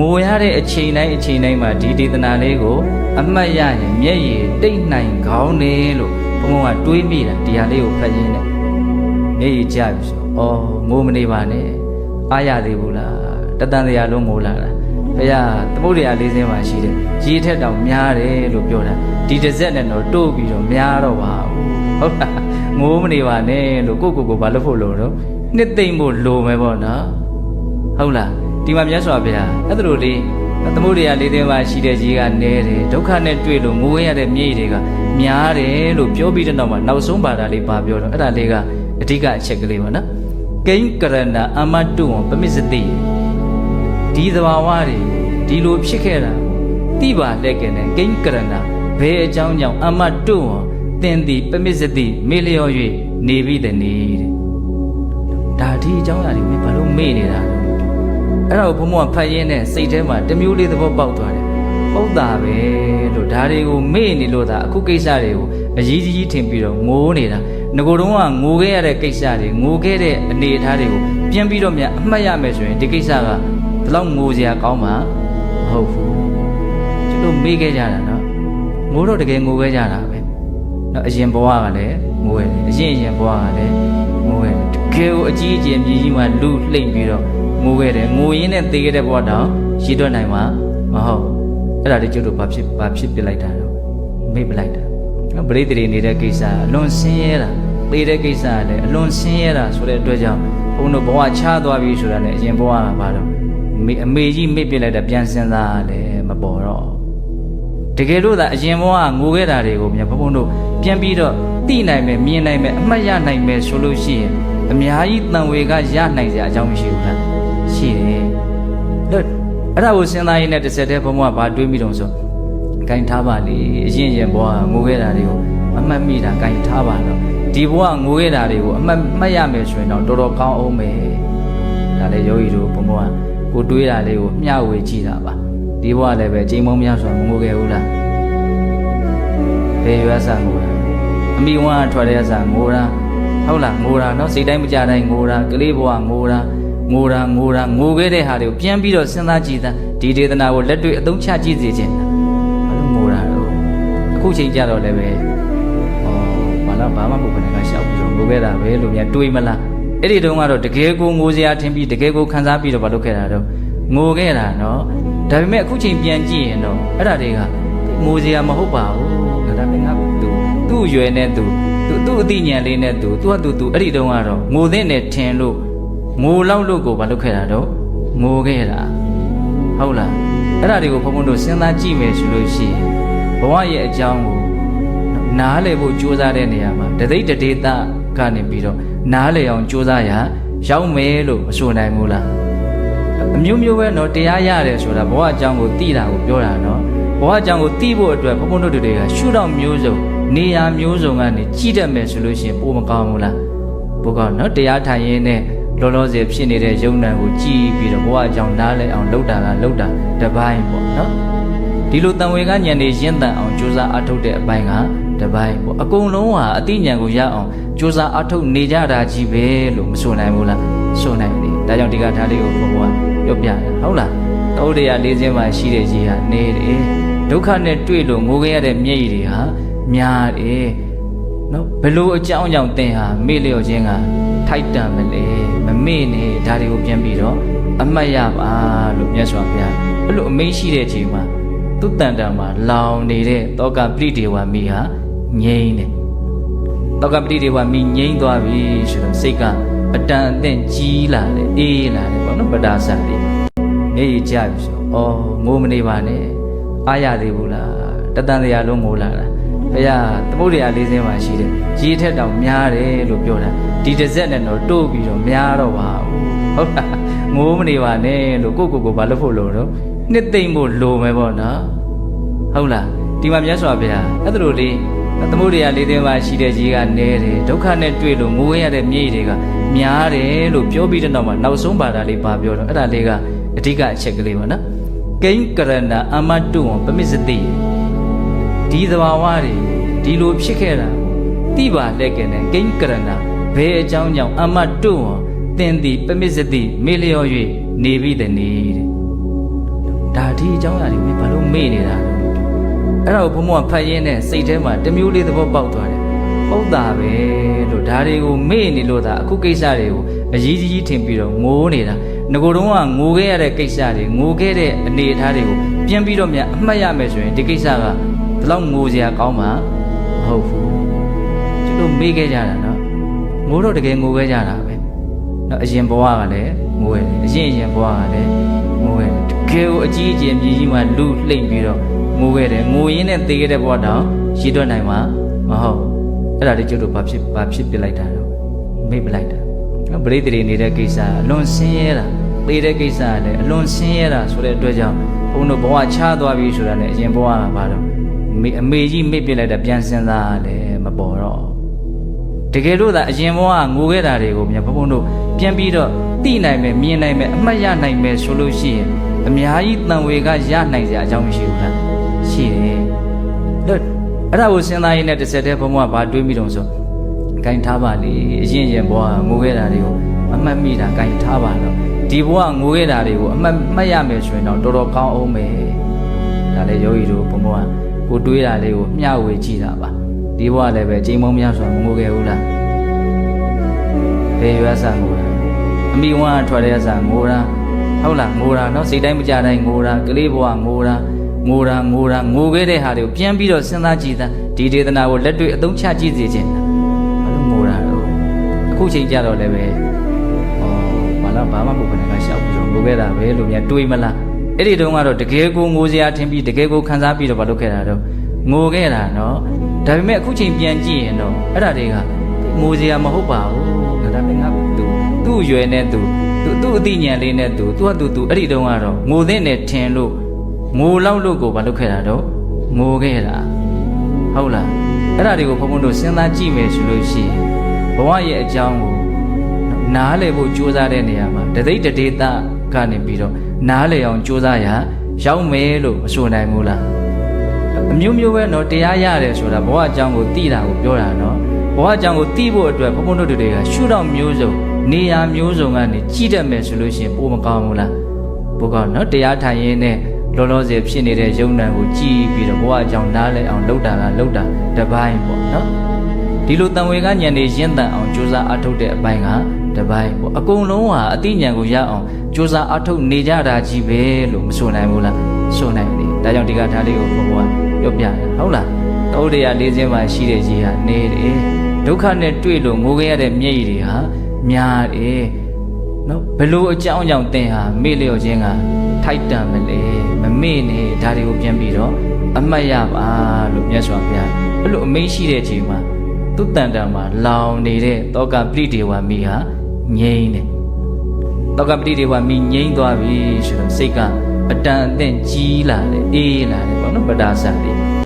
ငိုရတဲ့အချိန်တိုင်းအချိန်တိုင်းမှာဒီဒေသနာလေးကို အမှတ်ရရင်မျက်ရည်တိတ်နိုင်ကောင်းတယ်လို့ဘုံဘုံကတွေးမိတာဒီဟာလေးကိုဖတ်ရင်းနဲ့မျက်ရည်ကျပြီဆိုအော်ငိုမနေပါနဲ့အားရသေးဘူးလားတတန်တရားလုံးငိုလာတာဘုရားသမုဒ္ဒရာလေးစင်းမှာရှိတယ်ရေထက်တောင်များတယ်လို့ပြောတာဒီတစ်ဆက်နဲ့တော့တိုးပြီးတော့များတော့ပါဘူးဟုတ်လားငိုမနေပါနဲ့လို့ကိုကိုကိုဘာလို့ဖို့လို့တော့နှစ်သိမ့်ဖို့လိုမယ်ပေါ့နော်ဟုတ်လား ဒီမှာမြတ်စွာဘုရားအဲ့ဒါလိုလေးသမုဒ္ဒရာလေးသိမ်းပါရှိတဲ့ကြီးကနေတယ်ဒုက္ခနဲ့တွေ့လို့ငိုရတဲ့မြေတွေကများတယ်လို့ပြောပြီးတဲ့နောက်မှာနောက်ဆုံးပါတာလေးပါပြောတော့အဲ့ဒါလေးကအဓိကအချက်ကလေးပါနော်ကိဉ္ကရဏအမတုဝံပမစ္စတိဒီသဘာဝတွေဒီလိုဖြစ်ခဲ့တာတိပါလက်ကနဲ့ကိဉ္ကရဏဘယ်အကြောင်းကြောင့်အမတုဝံသင်သည်ပမစ္စတိမေလျော်၍နေပြီတည်းတဲ့ဒါဒီအကြောင်းအရာတွေမင်းဘာလို့မေ့နေတာလဲ အဲ့ဒါကိုဘုံဘုံကဖတ်ရင်းနဲ့စိတ်ထဲမှာတစ်မျိုးလေးသဘောပေါက်သွားတယ်။ဟုတ်တာပဲလို့ဒါတွေကိုမေ့နေလို့သာအခုကိစ္စတွေကိုအကြီးကြီးထင်ပြီးတော့ငိုးနေတာ။ငကိုယ်တုံးကငိုခဲ့ရတဲ့ကိစ္စတွေငိုခဲ့တဲ့အနေအထားတွေကိုပြန်ပြီးတော့မြန်အမှတ်ရမယ်ဆိုရင်ဒီကိစ္စကဒီလောက်ငိုစရာကောင်းမှာမဟုတ်ဘူး။ကျွန်တော်မေ့ခဲ့ကြတာနော်။ငိုတော့တကယ်ငိုခဲ့ကြတာပဲ။နော်အရင်ဘဝကလည်းငိုရတယ်။အရင်အရင်ဘဝကလည်းငိုရတယ်။တ ကယ်ကိုအကြီးအကျယ်မြည်ကြီးမှလူလှိမ့်ပြီးတော့ငိုခဲ့တယ်ငိုရင်းနဲ့သေခဲ့တဲ့ဘဝတောင်ရည်တွက်နိုင်မှာမဟုတ်အဲ့ဒါလေးကျုပ်တို့ဘာဖြစ်ဘာဖြစ်ပြလိုက်တာတော့မေ့ပလိုက်တာနော်ပရိသေတွေနေတဲ့ကိစ္စအလွန်ဆင်းရဲတာသေတဲ့ကိစ္စကလည်းအလွန်ဆင်းရဲတာဆိုတဲ့အတွက်ကြောင့်ဘုန်းတို့ဘဝချသွားပြီဆိုတာနဲ့အရင်ဘဝကဘာတော့မေအမေကြီးမေ့ပြလိုက်တာပြန်စင်စားလည်းမပေါ်တော့တကယ်လို့သာအရင်ဘဝကငိုခဲ့တာတွေကိုမြန်ဘုန်းတို့ပြန်ပြီးတော့သိနိုင်မယ်မြင်နိုင်မယ်အမှတ်ရနိုင်မယ်ဆိုလို့ရှိရင် အများကြီးတန်ဝေကရနိုင်စရာအကြောင်းမရှိဘူးလားရှိတယ်လို့အဲ့ဒါကိုစဉ်းစားရင်းနဲ့တစ်ဆက်တည်းဘုံဘကဘာတွေးမိတော့ဆိုဂိုင်ထားပါလေအရင်ရင်ဘဝငိုခဲ့တာတွေကိုအမှတ်မိတာဂိုင်ထားပါတော့ဒီဘဝငိုခဲ့တာတွေကိုအမှတ်မှတ်ရမယ်ဆိုရင်တော့တော်တော်ကောင်းအောင်ပဲဒါလည်းယောဂီတို့ဘုံဘကကိုတွေးတာလေးကိုမျှဝေကြည့်တာပါဒီဘဝလည်းပဲချိန်မုံများဆိုတာမငိုခဲ့ဘူးလားဘယ်ရွာစာငိုတာအမိဝမ်းထွက်တဲ့အစာငိုတာ ဟုတ်လားငိုတာနော်စိတ်တိုင်းမကြတိုင်းငိုတာကလေးဘဝငိုတာငိုတာငိုတာငိုခဲ့တဲ့ဟာတွေကိုပြန်ပြီးတော့စဉ်းစားကြည့်တာဒီဒေသနာကိုလက်တွေ့အသုံးချကြည့်စေခြင်းဘာလို့ငိုတာတော့အခုချိန်ကြတော့လည်းပဲဩဘာလို့ဘာမှမဟုတ်ဘဲနဲ့ကရှောက်ပြီးတော့ငိုခဲ့တာပဲလို့များတွေးမလားအဲ့ဒီတုန်းကတော့တကယ်ကိုငိုစရာထင်ပြီးတကယ်ကိုခံစားပြီးတော့ဘာလုပ်ခဲ့တာတော့ငိုခဲ့တာနော်ဒါပေမဲ့အခုချိန်ပြန်ကြည့်ရင်တော့အဲ့ဒါတွေကငိုစရာမဟုတ်ပါဘူးဒါပေမဲ့ငါသူသူ့အရွယ်နဲ့သူ သူသူ့အသိဉာဏ်လေးနဲ့သူသူ့ဟာသူသူအဲ့ဒီတုန်းကတော့ငိုတဲ့နဲ့ထင်လို့ ငိုလောက်လို့ကိုဘာလုပ်ခဲ့တာတော့ငိုခဲ့တာဟုတ်လားအဲ့ဒါတွေကိုဘုံဘုံတို့စဉ်းစားကြည့်မယ်ဆိုလို့ရှိရင်ဘဝရဲ့အကြောင်းကိုနားလည်ဖို့ကြိုးစားတဲ့နေရာမှာတသိတဒေတာကနေပြီးတော့နားလည်အောင်ကြိုးစားရရောက်မယ်လို့မဆိုနိုင်ဘူးလားအမျိုးမျိုးပဲเนาะတရားရတယ်ဆိုတာဘဝအကြောင်းကိုသိတာကိုပြောတာเนาะဘဝအကြောင်းကိုသိဖို့အတွက်ဘုံဘုံတို့တွေကရှုတော့မျိုးစုံ နေရာမျိုးစုံကနေကြည့်တတ်မယ်ဆိုလို့ရှိရင်ပိုမကောင်းဘူးလားပိုကောင်းနော်တရားထိုင်ရင်းနဲ့လောလောဆယ်ဖြစ်နေတဲ့ယုံနံကိုကြည့်ပြီးတော့ဘဝအကြောင်းနားလည်အောင်လုပ်တာလားလုပ်တာတပိုင်းပေါ့နော်ဒီလိုတံဝေကညံနေရင့်တန်အောင်ကြိုးစားအထုတ်တဲ့အပိုင်းကတပိုင်းပေါ့အကုန်လုံးဟာအတိညာကိုရအောင်ကြိုးစားအထုတ်နေကြတာကြီးပဲလို့မဆိုနိုင်ဘူးလားဆိုနိုင်တယ်ဒါကြောင့်ဒီကထားလေးကိုဘုံဘဝပြောပြတာဟုတ်လားတောတရား၄စင်းမှာရှိတဲ့ကြီးဟာနေတယ်ဒုက္ခနဲ့တွေ့လို့ငိုခဲ့ရတဲ့မျက်ရည်တွေဟာ များတယ်နော်ဘလို့အကြောင်းကြောင့်သင်ဟာမေ့လျော့ခြင်းကထိုက်တန်မလဲမမေ့နဲ့ဒါတွေကိုပြန်ပြီးတော့အမှတ်ရပါလို့မြတ်စွာဘုရားအဲ့လိုအမိန့်ရှိတဲ့အချိန်မှာသူတန်တန်မှာလောင်နေတဲ့တောကပရိဒေဝမိဟာငြိမ့်တယ်တောကပရိဒေဝမိငြိမ့်သွားပြီဆိုတော့စိတ်ကအတန်အသင့်ကြီးလာတယ်အေးလာတယ်ပေါ့နော်ပဒါစတိနေကြပြီဆိုဩငိုမနေပါနဲ့အားရသေးဘူးလားတတန်တရားလုံးငိုလာတာ ဘုရားသမုဒ္ဒရာလေးစင်းမှာရှိတယ်ရေထက်တောင်များတယ်လို့ပြောတာဒီတစ်ဆက်နဲ့တော့တိုးပြီးတော့များတော့ပါဘူးဟုတ်လားငိုးမနေပါနဲ့လို့ကိုကိုကိုဘာလို့ဖို့လို့တော့နှစ်သိမ့်ဖို့လိုမယ်ပေါ့နော်ဟုတ်လားဒီမှာမြတ်စွာဘုရားအဲ့ဒါလိုလေးသမုဒ္ဒရာလေးစင်းမှာရှိတဲ့ကြီးကနေတယ်ဒုက္ခနဲ့တွေ့လို့ငိုရတဲ့မြေတွေကများတယ်လို့ပြောပြီးတဲ့နောက်မှာနောက်ဆုံးပါတာလေးပါပြောတော့အဲ့ဒါလေးကအဓိကအချက်ကလေးပေါ့နော်ကိဉ္ကရဏအမတုဝံပမစ္စတိ ဒီသဘာဝတွေဒီလိုဖြစ်ခဲ့တာတိပါလက်ကနဲ့ကိဉ္ကရဏဘယ်အကြောင်းကြောင့်အမတ်တွဝံသင်သည်ပမစ္စတိမေလျော်၍နေပြီတည်းတဲ့ဒီအကြောင်းအရာတွေမင်းဘာလို့မေ့နေတာလဲအဲ့ဒါကိုဘုံဘုံကဖတ်ရင်းနဲ့စိတ်ထဲမှာတစ်မျိုးလေးသဘောပေါက်သွားတယ်ဟုတ်တာပဲလို့ဒါတွေကိုမေ့နေလို့ဒါအခုကိစ္စတွေကိုအကြီးကြီးထင်ပြီးတော့ငိုးနေတာငကိုတုံးကငိုခဲ့ရတဲ့ကိစ္စတွေငိုခဲ့တဲ့အနေအထားတွေကိုပြန်ပြီးတော့မြအမှတ်ရမယ်ဆိုရင်ဒီကိစ္စက ဘယ်တော့ငိုစရာကောင်းမှာမဟုတ်ဘူးကျွန်တော်မေ့ခဲ့ကြတာနော်ငိုတော့တကယ်ငိုခဲ့ကြတာပဲနော်အရင်ဘဝကလည်းငိုရတယ်အရင်အရင်ဘဝကလည်းငိုရတယ်တကယ်ကိုအကြီးအကျယ်မြည်ကြီးမှလူလှိမ့်ပြီးတော့ငိုခဲ့တယ်ငိုရင်းနဲ့သေခဲ့တဲ့ဘဝတောင်ရည်တွက်နိုင်မှာမဟုတ်အဲ့ဒါလေးကျုပ်တို့ဘာဖြစ်ဘာဖြစ်ပြလိုက်တာတော့မေ့ပလိုက်တာနော်ပရိသေတွေနေတဲ့ကိစ္စအလွန်ဆင်းရဲတာသေတဲ့ကိစ္စကလည်းအလွန်ဆင်းရဲတာဆိုတဲ့အတွက်ကြောင့်ဘုန်းတို့ဘဝချသွားပြီဆိုတာနဲ့အရင်ဘဝကဘာတော့ မေအမေကြီးမေ့ပြလိုက်တာပြန်စင်စားလည်းမပေါ်တော့တကယ်လို့သာအရင်ဘဝကငိုခဲ့တာတွေကိုမြန်ဘုံဘုံတို့ပြန်ပြီးတော့သိနိုင်မယ်မြင်နိုင်မယ်အမှတ်ရနိုင်မယ်ဆိုလို့ရှိရင်အများကြီးတန်ဝေကရနိုင်စရာအကြောင်းမရှိဘူးလားရှိတယ်လို့အဲ့ဒါကိုစဉ်းစားရင်းနဲ့တစ်ဆက်တည်းဘုံဘုံကဘာတွေးမိတုံဆိုဂိုင်ထားပါလေအရင်ရင်ဘဝကငိုခဲ့တာတွေကိုအမှတ်မိတာဂိုင်ထားပါတော့ဒီဘဝငိုခဲ့တာတွေကိုအမှတ်မှတ်ရမယ်ဆိုရင်တော့တော်တော်ကောင်းအောင်ပဲဒါလည်းယောဂီတို့ဘုံဘုံက ကိုတွေးတာလေးကိုမျှဝေကြည့်တာပါဒီဘဝလည်းပဲချိန်မုံများစွာမငိုခဲ့ဘူးလားဘယ်ရွာဆန်ငိုတာအမိဝမ်းထွက်တဲ့ဆန်ငိုတာဟုတ်လားငိုတာနော်စိတ်တိုင်းမကြတိုင်းငိုတာကလေးဘဝငိုတာငိုတာငိုတာငိုခဲ့တဲ့ဟာတွေကိုပြန်ပြီးတော့စဉ်းစားကြည့်တာဒီဒေသနာကိုလက်တွေ့အသုံးချကြည့်စေခြင်းဘာလို့ငိုတာတော့အခုချိန်ကြတော့လည်းပဲဩဘာလို့ဘာမှမဟုတ်ဘဲနဲ့ကရှောက်ပြီးတော့ငိုခဲ့တာပဲလို့များတွေးမလား အဲ့ဒီတုန်းကတော့တကယ်ကိုငိုစရာထင်ပြီးတကယ်ကိုခံစားပြီးတော့ဘာလုပ်ခဲ့တာတော့ငိုခဲ့တာနော်ဒါပေမဲ့အခုချိန်ပြန်ကြည့်ရင်တော့အဲ့ဒါတွေကငိုစရာမဟုတ်ပါဘူးဒါပေမဲ့ငါသူသူ့အရွယ်နဲ့သူသူသူ့အသိဉာဏ်လေးနဲ့သူသူကသူသူအဲ့ဒီတုန်းကတော့ငိုတဲ့နဲ့ထင်လို့ငိုလောက်လို့ကိုမလုပ်ခဲ့တာတော့ငိုခဲ့တာဟုတ်လားအဲ့ဒါတွေကိုဘုံဘုံတို့စဉ်းစားကြည့်မယ်ဆိုလို့ရှိရင်ဘဝရဲ့အကြောင်းကိုနားလည်ဖို့ကြိုးစားတဲ့နေရာမှာတသိတဒေတာကနေပြီးတော့ နားလည်အောင်ကြိုးစားရရောက်မယ်လို့မဆိုနိုင်ဘူးလားအမျိုးမျိုးပဲနော်တရားရတယ်ဆိုတာဘဝအကြောင်းကိုသိတာကိုပြောတာနော်ဘဝအကြောင်းကိုသိဖို့အတွက်ဘုံဘုံတို့တွေကရှုတော့မျိုးစုံနေရာမျိုးစုံကနေကြည့်တတ်မယ်ဆိုလို့ရှိရင်ပိုမကောင်းဘူးလားပိုကောင်းနော်တရားထိုင်ရင်းနဲ့လောလောဆယ်ဖြစ်နေတဲ့ယုံနံကိုကြည်ပြီးတော့ဘဝအကြောင်းနားလည်အောင်လှုပ်တာကလှုပ်တာတစ်ပိုင်းပေါ့နော်ဒီလိုတံဝေကညံနေရင်းတန်အောင်ကြိုးစားအထုတ်တဲ့အပိုင်းက တစ်ပိုင်းပေါ့အကုန်လုံးဟာအသိဉာဏ်ကိုရအောင်ကြိုးစားအထုတ်နေကြတာကြီးပဲလို့မဆိုနိုင်ဘူးလားဆိုနိုင်တယ်ဒါကြောင့်ဒီကထားလေးကိုဘုရားပြောပြတယ်ဟုတ်လားတောတရားလေးစင်းမှာရှိတဲ့ကြီးဟာနေတယ်ဒုက္ခနဲ့တွေ့လို့ငိုခဲ့ရတဲ့မျက်ရည်တွေဟာများတယ်နော်ဘလို့အကြောင်းကြောင့်သင်ဟာမေ့လျော့ခြင်းကထိုက်တန်မလဲမမေ့နဲ့ဒါတွေကိုပြန်ပြီးတော့အမှတ်ရပါလို့မြတ်စွာဘုရားအဲ့လိုအမိန့်ရှိတဲ့အချိန်မှာသူတန်တန်မှာလောင်နေတဲ့တောကပရိဒေဝမိဟာ ငြိမ့်တယ်တောကပရိဒေဝမိငြိမ့်သွားပြီဆိုတော့စိတ်ကအတန်အသင့်ကြီးလာတယ်အေးလာတယ်ပေါ့နော်ပဒါစံလေး